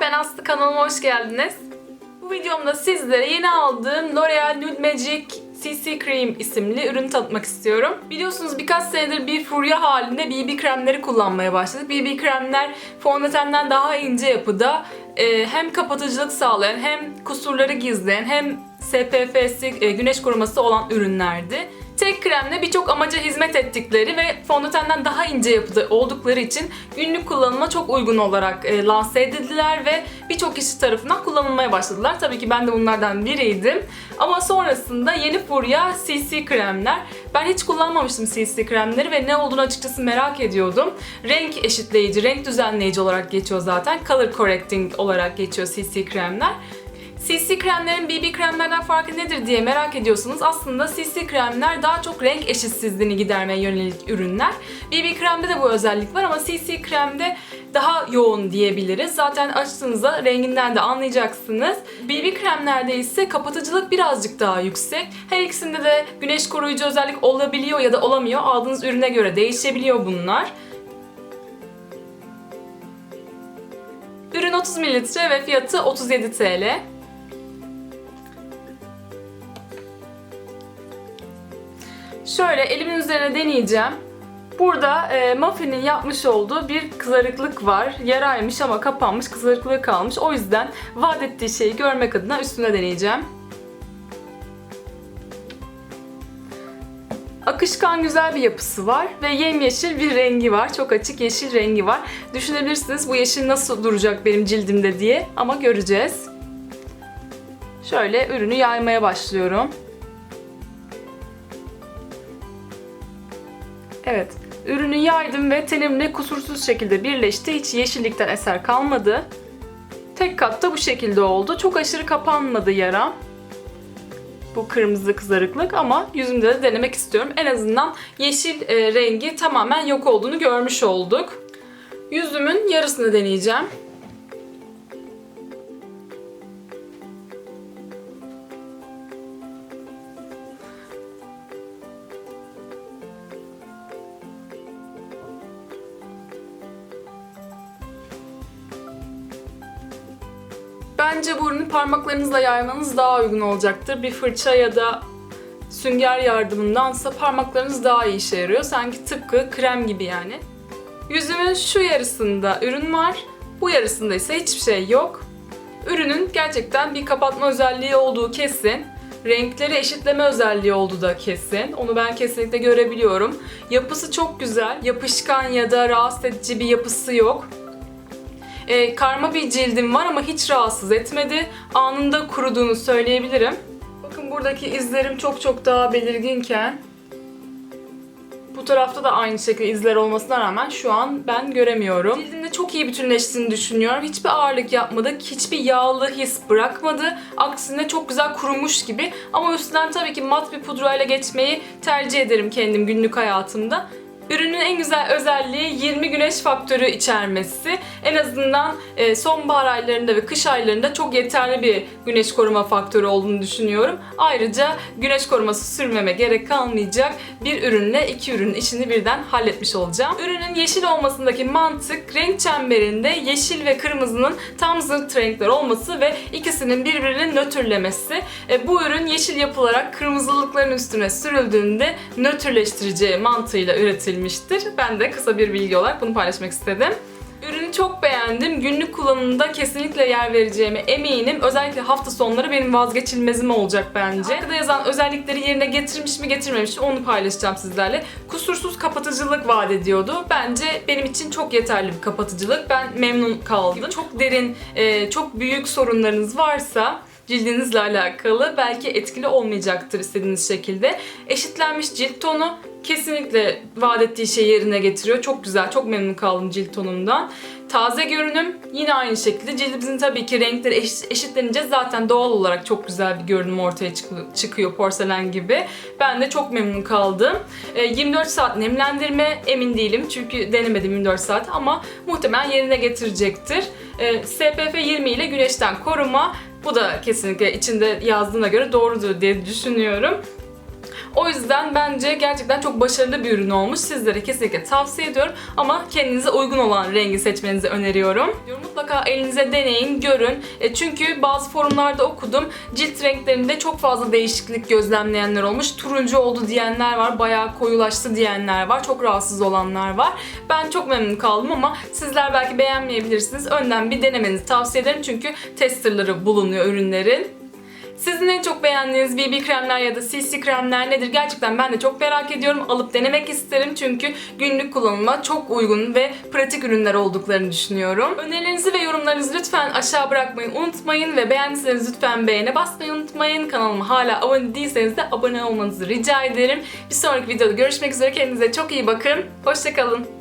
Ben Aslı kanalıma hoş geldiniz. Bu videomda sizlere yeni aldığım L'Oreal Nude Magic CC Cream isimli ürünü tanıtmak istiyorum. Biliyorsunuz birkaç senedir bir furya halinde BB kremleri kullanmaya başladık. BB kremler fondötenden daha ince yapıda e, hem kapatıcılık sağlayan hem kusurları gizleyen hem SPF'si e, güneş koruması olan ürünlerdi. Tek kremle birçok amaca hizmet ettikleri ve fondötenden daha ince yapıda oldukları için günlük kullanıma çok uygun olarak e, lanse edildiler ve birçok kişi tarafından kullanılmaya başladılar. Tabii ki ben de bunlardan biriydim. Ama sonrasında yeni furya CC kremler. Ben hiç kullanmamıştım CC kremleri ve ne olduğunu açıkçası merak ediyordum. Renk eşitleyici, renk düzenleyici olarak geçiyor zaten. Color correcting olarak geçiyor CC kremler. CC kremlerin BB kremlerden farkı nedir diye merak ediyorsanız aslında CC kremler daha çok renk eşitsizliğini gidermeye yönelik ürünler. BB kremde de bu özellik var ama CC kremde daha yoğun diyebiliriz. Zaten açtığınızda renginden de anlayacaksınız. BB kremlerde ise kapatıcılık birazcık daha yüksek. Her ikisinde de güneş koruyucu özellik olabiliyor ya da olamıyor. Aldığınız ürüne göre değişebiliyor bunlar. Ürün 30 mililitre ve fiyatı 37 TL. Şöyle elimin üzerine deneyeceğim. Burada e, muffinin yapmış olduğu bir kızarıklık var. Yaraymış ama kapanmış, kızarıklığı kalmış. O yüzden vaat ettiği şeyi görmek adına üstüne deneyeceğim. Akışkan güzel bir yapısı var ve yemyeşil bir rengi var. Çok açık yeşil rengi var. Düşünebilirsiniz bu yeşil nasıl duracak benim cildimde diye ama göreceğiz. Şöyle ürünü yaymaya başlıyorum. Evet, ürünü yaydım ve tenimle kusursuz şekilde birleşti. Hiç yeşillikten eser kalmadı. Tek katta bu şekilde oldu. Çok aşırı kapanmadı yaram. Bu kırmızı kızarıklık ama yüzümde de denemek istiyorum. En azından yeşil e, rengi tamamen yok olduğunu görmüş olduk. Yüzümün yarısını deneyeceğim. Bence bu ürünü parmaklarınızla yaymanız daha uygun olacaktır. Bir fırça ya da sünger yardımındansa parmaklarınız daha iyi işe yarıyor. Sanki tıpkı krem gibi yani. Yüzümün şu yarısında ürün var. Bu yarısında ise hiçbir şey yok. Ürünün gerçekten bir kapatma özelliği olduğu kesin. Renkleri eşitleme özelliği olduğu da kesin. Onu ben kesinlikle görebiliyorum. Yapısı çok güzel. Yapışkan ya da rahatsız edici bir yapısı yok. E, karma bir cildim var ama hiç rahatsız etmedi. Anında kuruduğunu söyleyebilirim. Bakın buradaki izlerim çok çok daha belirginken bu tarafta da aynı şekilde izler olmasına rağmen şu an ben göremiyorum. Cildimde çok iyi bütünleştiğini düşünüyorum. Hiçbir ağırlık yapmadı, hiçbir yağlı his bırakmadı. Aksine çok güzel kurumuş gibi. Ama üstünden tabii ki mat bir pudrayla geçmeyi tercih ederim kendim günlük hayatımda. Ürünün en güzel özelliği 20 güneş faktörü içermesi. En azından e, sonbahar aylarında ve kış aylarında çok yeterli bir güneş koruma faktörü olduğunu düşünüyorum. Ayrıca güneş koruması sürmeme gerek kalmayacak bir ürünle iki ürünün işini birden halletmiş olacağım. Ürünün yeşil olmasındaki mantık renk çemberinde yeşil ve kırmızının tam zıt renkler olması ve ikisinin birbirini nötrlemesi. E, bu ürün yeşil yapılarak kırmızılıkların üstüne sürüldüğünde nötrleştirici mantığıyla üretilmiştir. Ben de kısa bir bilgi olarak bunu paylaşmak istedim. Ürünü çok beğendim. Günlük kullanımda kesinlikle yer vereceğime eminim. Özellikle hafta sonları benim vazgeçilmezim olacak bence. Arkada yazan özellikleri yerine getirmiş mi getirmemiş mi onu paylaşacağım sizlerle. Kusursuz kapatıcılık vaat ediyordu. Bence benim için çok yeterli bir kapatıcılık. Ben memnun kaldım. Çok derin, e, çok büyük sorunlarınız varsa cildinizle alakalı belki etkili olmayacaktır istediğiniz şekilde. Eşitlenmiş cilt tonu kesinlikle vaat ettiği şeyi yerine getiriyor. Çok güzel, çok memnun kaldım cilt tonumdan. Taze görünüm yine aynı şekilde. Cildimizin tabii ki renkleri eş- eşitlenince zaten doğal olarak çok güzel bir görünüm ortaya çıkıyor, porselen gibi. Ben de çok memnun kaldım. E, 24 saat nemlendirme emin değilim çünkü denemedim 24 saat ama muhtemelen yerine getirecektir. E, SPF 20 ile güneşten koruma bu da kesinlikle içinde yazdığına göre doğrudur diye düşünüyorum. O yüzden bence gerçekten çok başarılı bir ürün olmuş. Sizlere kesinlikle tavsiye ediyorum ama kendinize uygun olan rengi seçmenizi öneriyorum. Mutlaka elinize deneyin, görün. E, çünkü bazı forumlarda okudum. Cilt renklerinde çok fazla değişiklik gözlemleyenler olmuş. Turuncu oldu diyenler var, bayağı koyulaştı diyenler var. Çok rahatsız olanlar var. Ben çok memnun kaldım ama sizler belki beğenmeyebilirsiniz. Önden bir denemenizi tavsiye ederim çünkü testerları bulunuyor ürünlerin. Sizin en çok beğendiğiniz BB kremler ya da CC kremler nedir? Gerçekten ben de çok merak ediyorum. Alıp denemek isterim çünkü günlük kullanıma çok uygun ve pratik ürünler olduklarını düşünüyorum. Önerilerinizi ve yorumlarınızı lütfen aşağı bırakmayı unutmayın ve beğendiyseniz lütfen beğene basmayı unutmayın. Kanalıma hala abone değilseniz de abone olmanızı rica ederim. Bir sonraki videoda görüşmek üzere. Kendinize çok iyi bakın. Hoşçakalın.